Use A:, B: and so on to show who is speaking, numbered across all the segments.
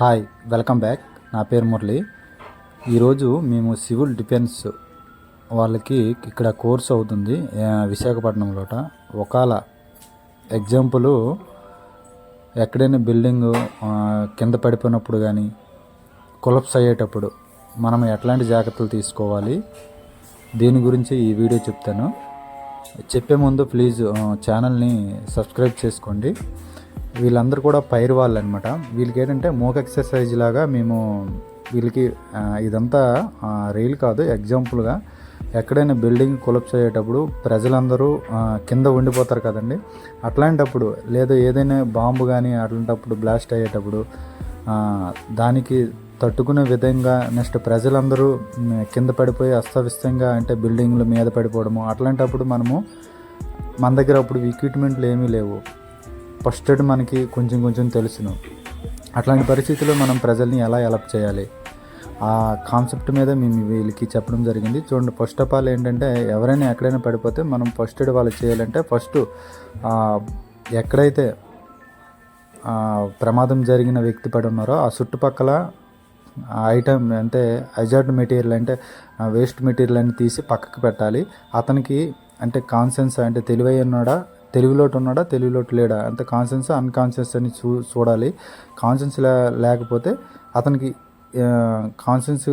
A: Hi welcome back. నా పేరు మురళి. ఈరోజు మేము సివిల్ డిఫెన్స్ వాళ్ళకి ఇక్కడ కోర్స్ అవుతుంది విశాఖపట్నంలోట. ఒకవేళ ఎగ్జాంపుల్ ఎక్కడైనా బిల్డింగ్ కింద పడిపోయినప్పుడు కానీ కొలప్స్ అయ్యేటప్పుడు మనం ఎట్లాంటి జాగ్రత్తలు తీసుకోవాలి? దీని గురించి ఈ వీడియో చెప్తాను. చెప్పే ముందు ప్లీజ్ ఛానల్ని సబ్స్క్రైబ్ చేసుకోండి. వీళ్ళందరూ కూడా పైరు వాళ్ళు అనమాట వీళ్ళకి ఏంటంటే మోక్ ఎక్సర్సైజ్ లాగా మేము వీళ్ళకి ఇదంతా ఆ, రీల్ కాదు ఎగ్జాంపుల్గా ఎక్కడైనా బిల్డింగ్ కొలప్స్ అయ్యేటప్పుడు ప్రజలందరూ కింద ఉండిపోతారు కదండి. అట్లాంటప్పుడు లేదా ఏదైనా బాంబు కానీ అట్లాంటప్పుడు బ్లాస్ట్ అయ్యేటప్పుడు దానికి తట్టుకునే విధంగా నెక్స్ట్ ప్రజలందరూ కింద పడిపోయి అస్తవ్యస్తంగా అంటే బిల్డింగ్లు మీద పడిపోవడము అట్లాంటప్పుడు మనము మన దగ్గర అప్పుడు ఎక్విప్మెంట్లు ఏమీ లేవు. ఫస్ట్ ఎయిడ్ మనకి కొంచెం కొంచెం తెలుసును. అట్లాంటి పరిస్థితుల్లో మనం ప్రజల్ని ఎలా హెల్ప్ చేయాలి? ఆ కాన్సెప్ట్ మీద మేము వీళ్ళకి చెప్పడం జరిగింది. చూడండి ఫస్ట్ ఆఫ్ ఆల్ ఏంటంటే ఎవరైనా ఎక్కడైనా పడిపోతే మనం ఫస్ట్ ఎయిడ్ వాళ్ళు చేయాలంటే ఫస్ట్ ఎక్కడైతే ప్రమాదం జరిగిన వ్యక్తి పడి ఉన్నారో ఆ చుట్టుపక్కల ఐటమ్ అంటే అజార్డ్ మెటీరియల్ అంటే వేస్ట్ మెటీరియల్ అని తీసి పక్కకు పెట్టాలి. అతనికి అంటే కాన్సెన్స్ అంటే తెలివై ఉన్నాడా? తెలుగులోటు ఉన్నాడా తెలుగులోటు లేడా అంత కాన్సెన్స్ అన్కాన్షియస్ అని చూ చూడాలి. కాన్సెన్స్ లేకపోతే అతనికి కాన్షియన్స్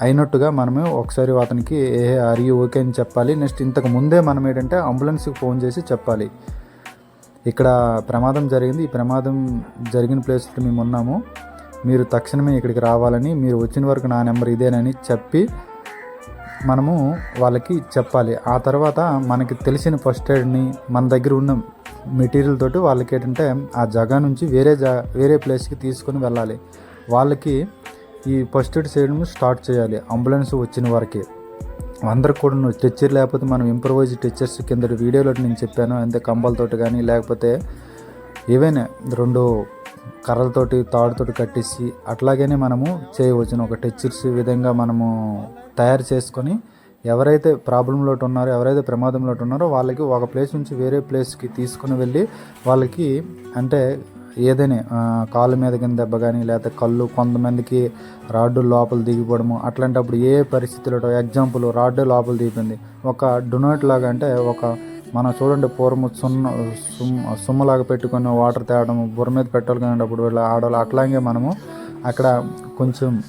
A: అయినట్టుగా మనమే ఒకసారి అతనికి ఏ ఆర్ యూ ఓకే అని చెప్పాలి. నెక్స్ట్ ఇంతకు ముందే మనం ఏంటంటే అంబులెన్స్కి ఫోన్ చేసి చెప్పాలి. ఇక్కడ ప్రమాదం జరిగింది. ఈ ప్రమాదం జరిగిన ప్లేస్లో మేము ఉన్నాము. మీరు తక్షణమే ఇక్కడికి రావాలని మీరు వచ్చిన వరకు నా నెంబర్ ఇదేనని చెప్పి మనము వాళ్ళకి చెప్పాలి. ఆ తర్వాత మనకి తెలిసిన ఫస్ట్ ఎయిడ్ని మన దగ్గర ఉన్న మెటీరియల్ తోటి వాళ్ళకి ఏంటంటే ఆ జగా నుంచి వేరే జా వేరే ప్లేస్కి తీసుకొని వెళ్ళాలి. వాళ్ళకి ఈ ఫస్ట్ ఎయిడ్ చేయడం స్టార్ట్ చేయాలి. అంబులెన్స్ వచ్చిన వరకే. అందరికి కూడా టెచ్చర్ లేకపోతే మనం ఇంప్రవైజ్ టెచ్చర్స్ కింద వీడియోలో నేను చెప్పాను అంతే కంబలతోటి కానీ లేకపోతే ఏవైనా రెండు కర్రలతోటి తాడుతోటి కట్టేసి అట్లాగనే మనము చేయవచ్చును. ఒక టెచ్చర్స్ విధంగా మనము తయారు చేసుకొని ఎవరైతే ప్రాబ్లంలో ఉన్నారో ఎవరైతే ప్రమాదంలో ఉన్నారో వాళ్ళకి ఒక ప్లేస్ నుంచి వేరే ప్లేస్కి తీసుకుని వెళ్ళి వాళ్ళకి అంటే ఏదైనా కాలు మీద కింద దెబ్బ కానీ లేకపోతే కళ్ళు కొంతమందికి రాడ్డు లోపల దిగిపోవడము అట్లాంటప్పుడు ఏ పరిస్థితులతో ఎగ్జాంపుల్ రాడ్డు లోపల దిగిపోయింది. ఒక డొనాట్ లాగా అంటే ఒక మనం చూడండి పూర్వం సున్న సుమ్ సుమ్మలాగా పెట్టుకొని వాటర్ తేవడం బుర్ర మీద పెట్రోల్ కానిటప్పుడు వీళ్ళ ఆడవాళ్ళు అట్లాగే మనము అక్కడ కొంచెం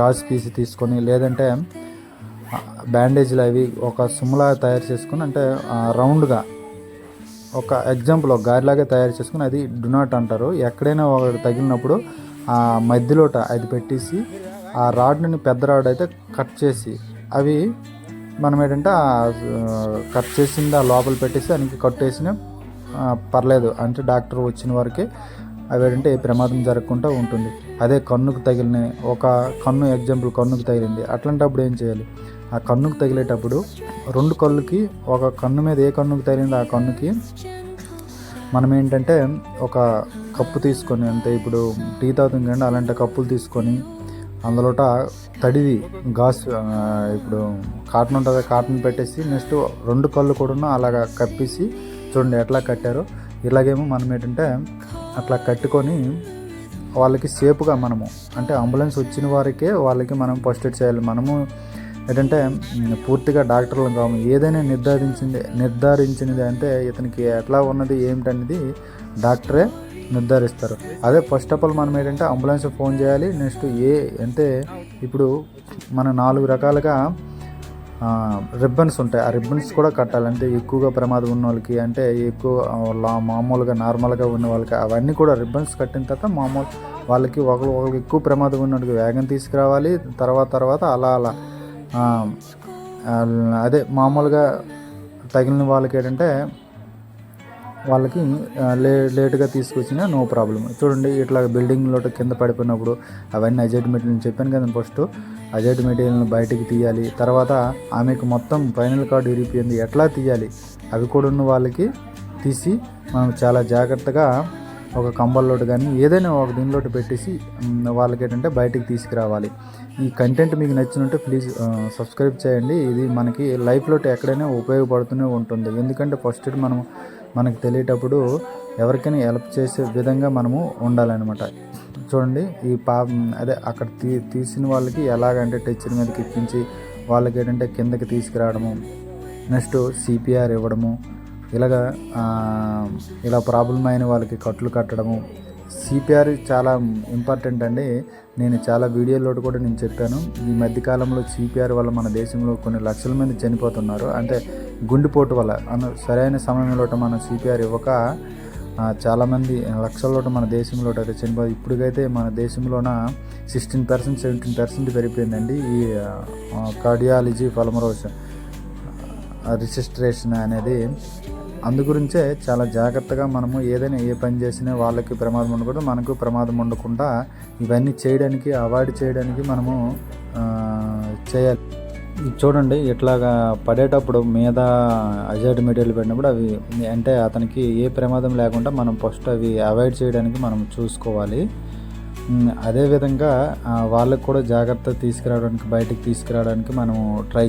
A: గాజు పీసి తీసుకొని లేదంటే బ్యాండేజ్లు అవి ఒక సుమ్ములాగా తయారు చేసుకుని అంటే రౌండ్గా ఒక ఎగ్జాంపుల్ ఒక గారిలాగా తయారు చేసుకుని అది డునాట్ అంటారు. ఎక్కడైనా ఒకటి తగిలినప్పుడు ఆ మధ్యలోట అది పెట్టేసి ఆ రాడ్ని పెద్ద రాడ్ అయితే కట్ చేసి అవి మనం ఏంటంటే కట్ చేసింది ఆ లోపల పెట్టేసి దానికి కట్టేసిన పర్లేదు. అంటే డాక్టర్ వచ్చిన వరకే అవి ఏంటంటే ఏ ప్రమాదం జరగకుండా ఉంటుంది. అదే కన్నుకు తగిలిన ఒక కన్ను ఎగ్జాంపుల్ కన్నుకు తగిలింది. అట్లాంటప్పుడు ఏం చేయాలి? ఆ కన్నుకు తగిలేటప్పుడు రెండు కళ్ళుకి ఒక కన్ను మీద ఏ కన్నుకు తగిలిందో ఆ కన్నుకి మనం ఏంటంటే ఒక కప్పు తీసుకొని అంటే ఇప్పుడు టీ తాగుతుంది కంటే అలాంటి కప్పులు తీసుకొని అందులోట తడిది గాస్ ఇప్పుడు కాటన్ ఉంటుంది కాటన్ పెట్టేసి నెక్స్ట్ రెండు కళ్ళు కూడా అలాగా కప్పేసి చూడండి ఎట్లా కట్టారో. ఇలాగేమో మనం ఏంటంటే అట్లా కట్టుకొని వాళ్ళకి సేఫ్గా మనము అంటే అంబులెన్స్ వచ్చిన వారికే వాళ్ళకి మనం ఫస్ట్ ఎయిడ్ చేయాలి. మనము ఏంటంటే పూర్తిగా డాక్టర్లు కాము. ఏదైనా నిర్ధారించింది నిర్ధారించినది అంటే ఇతనికి ఎట్లా ఉన్నది ఏమిటనేది డాక్టరే నిర్ధారిస్తారు. అదే ఫస్ట్ ఆఫ్ ఆల్ మనం ఏంటంటే అంబులెన్స్ ఫోన్ చేయాలి నెక్స్ట్ ఏ అంటే ఇప్పుడు మన నాలుగు రకాలుగా రిబ్బన్స్ ఉంటాయి. ఆ రిబ్బన్స్ కూడా కట్టాలి అంటే ఎక్కువగా ప్రమాదం ఉన్న వాళ్ళకి అంటే ఎక్కువ లా- మామూలుగా నార్మల్గా ఉన్న వాళ్ళకి అవన్నీ కూడా రిబ్బన్స్ కట్టిన తర్వాత మామూలు వాళ్ళకి ఒకరు ఒకరికి ఎక్కువ ప్రమాదం ఉన్నోడికి వేగం తీసుకురావాలి. తర్వాత తర్వాత అలా అలా అదే మామూలుగా తగిలిన వాళ్ళకి ఏంటంటే వాళ్ళకి లే లేటుగా తీసుకొచ్చినా నో ప్రాబ్లం చూడండి ఇట్లా బిల్డింగ్లో కింద పడిపోయినప్పుడు అవన్నీ అజెడ్ మెటీరియల్ చెప్పాను కదా ఫస్ట్ అజెడ్ మెటీరియల్ని బయటికి తీయాలి. తర్వాత ఆమెకు మొత్తం ఫైనల్ కార్డు ఇరిగిపోయింది ఎట్లా తీయాలి? అవి కూడా ఉన్న వాళ్ళకి తీసి మనం చాలా జాగ్రత్తగా ఒక కంబల్లోటి కానీ ఏదైనా ఒక దీనిలోటి పెట్టేసి వాళ్ళకి ఏంటంటే బయటికి తీసుకురావాలి. ఈ కంటెంట్ మీకు నచ్చినట్టు ప్లీజ్ సబ్స్క్రైబ్ చేయండి. ఇది మనకి లైఫ్లో ఎక్కడైనా ఉపయోగపడుతూనే ఉంటుంది. ఎందుకంటే ఫస్ట్ మనం మనకు తెలియటప్పుడు ఎవరికైనా హెల్ప్ చేసే విధంగా మనము ఉండాలన్నమాట. చూడండి ఈ పా అదే అక్కడ తీ తీసిన వాళ్ళకి ఎలాగంటే టెచ్చర్ మీదకి ఎక్కించి వాళ్ళకి ఏంటంటే కిందకి తీసుకురావడము నెక్స్ట్ సిపిఆర్ ఇవ్వడము ఇలాగా ఇలా ప్రాబ్లం అయిన వాళ్ళకి కట్లు కట్టడము. సిపిఆర్ చాలా ఇంపార్టెంట్ అండి. నేను చాలా వీడియోలో కూడా నేను చెప్పాను ఈ మధ్యకాలంలో సిపిఆర్ వల్ల మన దేశంలో కొన్ని లక్షల మంది చనిపోతున్నారు. అంటే గుండెపోటు వల్ల అను సరైన సమయంలో మనం సిపిఆర్ ఇవ్వక చాలామంది లక్షల్లో మన దేశంలో అయితే చనిపోయి ఇప్పటికైతే మన దేశంలోన సిక్స్టీన్ పర్సెంట్ సెవెంటీన్ పర్సెంట్ పెరిగిపోయిందండి. ఈ కార్డియాలజీ పలమరోస్ రిజిస్ట్రేషన్ అనేది అందుగురించే చాలా జాగ్రత్తగా మనము ఏదైనా ఏ పని చేసినా వాళ్ళకి ప్రమాదం ఉండకూడదు మనకు ప్రమాదం ఉండకుండా ఇవన్నీ చేయడానికి అవాయిడ్ చేయడానికి మనము చేయాలి. చూడండి ఇట్లాగా పడేటప్పుడు మీద అజైడ్ మెటీరియల్ పడినప్పుడు అవి అంటే అతనికి ఏ ప్రమాదం లేకుండా మనం ఫస్ట్ అవి అవాయిడ్ చేయడానికి మనం చూసుకోవాలి. అదేవిధంగా వాళ్ళకు కూడా జాగ్రత్త తీసుకురావడానికి బయటికి తీసుకురావడానికి మనం ట్రై